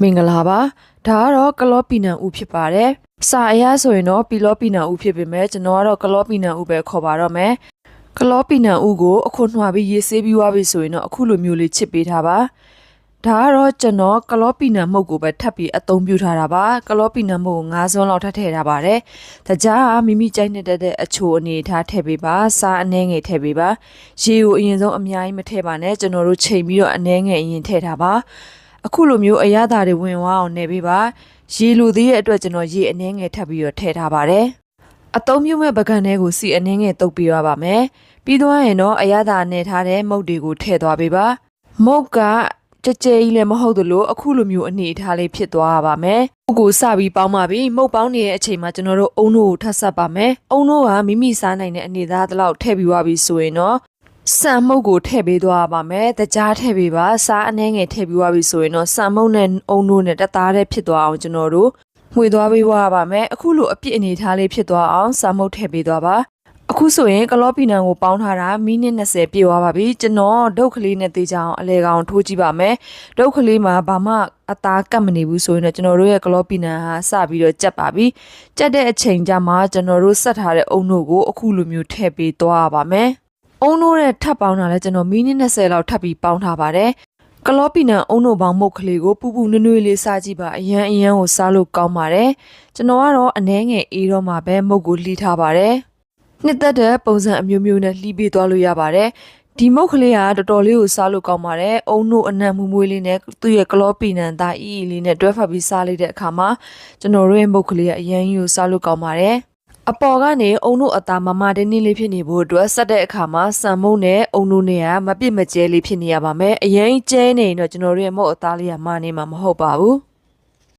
မင်္ဂလာပါဒါကတော့ကလောပီနံဦးဖြစ်ပါတယ်စာအရဆိုရင်တော့ပီလောပီနံဦးဖြစ်ပေမဲ့ကျွန်တော်ကတော့ကလောပီနံဦးပဲခေါ်ပါတော့မယ်ကလောပီနံဦးကိုအခုနှွာပြီးရေးဆေးပြီးွားပြီဆိုရင်တော့အခုလိုမျိုးလေးချစ်ပေးထားပါဒါကတော့ကျွန်တော်ကလောပီနံမုတ်ကိုပဲထပ်ပြီးအသုံးပြုထားတာပါကလောပီနံမုတ်ကို9စွန်းလောက်ထပ်ထည့်ထားပါတယ်ဒါကြောင့်မိမိကြိုက်နေတဲ့အချိုအနေထားထည့်ပေးပါစားအနှဲငယ်ထည့်ပေးပါရေကိုအရင်ဆုံးအများကြီးမထည့်ပါနဲ့ကျွန်တော်တို့ချိန်ပြီးတော့အနှဲငယ်အရင်ထည့်ထားပါ အခုလိုမျိုးအရသာတွေဝင်သွားအောင်နေပေးပါရေလိုသေးရဲ့အတွက်ကျွန်တော်ရေအနှဲငယ်ထပ်ပြီးတော့ထည့်ထားပါတယ်အသုံးပြုမဲ့ပကံထဲကိုစီအနှဲငယ်တုပ်ပေးရပါမယ်ပြီးသွားရင်တော့အရသာနဲ့ထားတဲ့မုတ်တွေကိုထည့်သွားပေးပါမုတ်ကကြဲကြဲကြီးလည်းမဟုတ်သလိုအခုလိုမျိုးအနေအထားလေးဖြစ်သွားရပါမယ်။မုတ်ကိုစပြီးပေါင်းပါပြီ။မုတ်ပေါင်းနေတဲ့အချိန်မှာကျွန်တော်တို့အုံတို့ကိုထပ်ဆက်ပါမယ်။အုံတို့ကမိမိစားနိုင်တဲ့အနေသားတစ်လောက်ထည့်ပြီးသွားပြီဆိုရင်တော့ စံမုတ်ကိုထည့်ပေးသွားပါမယ်။တကြားထည့်ပေးပါ။စားအနှဲငယ်ထည့်ပြီးသွားပြီဆိုရင်တော့စံမုတ်နဲ့အုံတို့နဲ့တသားတည်းဖြစ်သွားအောင်ကျွန်တော်တို့မှွေသွားပေးသွားပါမယ်။အခုလိုအပြစ်အနေထားလေးဖြစ်သွားအောင်စံမုတ်ထည့်ပေးသွားပါ။အခုဆိုရင်ကလောပီနံကိုပေါင်းထားတာမိနစ်20ပြည့်သွားပါပြီ။ကျွန်တော်ဒုတ်ကလေးနဲ့တေးကြအောင်အလဲကောင်ထိုးကြည့်ပါမယ်။ဒုတ်ကလေးမှာဘာမှအသားကတ်မနေဘူးဆိုရင်တော့ကျွန်တော်တို့ရဲ့ကလောပီနံဟာစပြီးတော့ကြက်ပါပြီ။ကြက်တဲ့အချိန်ကျမှကျွန်တော်တို့ဆက်ထားတဲ့အုံတို့ကိုအခုလိုမျိုးထည့်ပေးသွားပါမယ်။ အုံနိုးနဲ့ထပ်ပေါင်းတာလဲကျွန်တော်မိနစ်20လောက်ထပ်ပြီးပေါင်းထားပါတယ်ကလောပီနံအုံနိုးပေါင်းမုတ်ကလေးကိုပူပူနွေ့နွေ့လေးစားကြည့်ပါအရန်အရန်ကိုစားလို့ကောင်းပါတယ်ကျွန်တော်ကတော့အနှဲငယ်အေးတော့မှပဲမုတ်ကိုလှီးထားပါတယ်နှစ်သက်တဲ့ပုံစံအမျိုးမျိုးနဲ့လှီးပေးသွားလို့ရပါတယ်ဒီမုတ်ကလေးကတော်တော်လေးကိုစားလို့ကောင်းပါတယ်။အုံနို့အနံ့မူမွေးလေးနဲ့သူ့ရဲ့ကလောပီနံသားအီအီလေးနဲ့တွဲဖက်ပြီးစားလိုက်တဲ့အခါမှာကျွန်တော်တို့ရဲ့မုတ်ကလေးကအရင်ကြီးကိုစားလို့ကောင်းပါတယ်။ အပေါ်ကနေအုံတို့အသားမမတင်းတင်းလေးဖြစ်နေဖို့အတွက်ဆက်တဲ့အခါမှာစံမုံနဲ့အုံတို့နဲ့ကမပစ်မကျဲလေးဖြစ်နေရပါမယ်အရင်ကျဲနေရင်တော့ကျွန်တော်တို့ရဲ့မုတ်အသားလေးကမနေမှာမဟုတ်ပါဘူး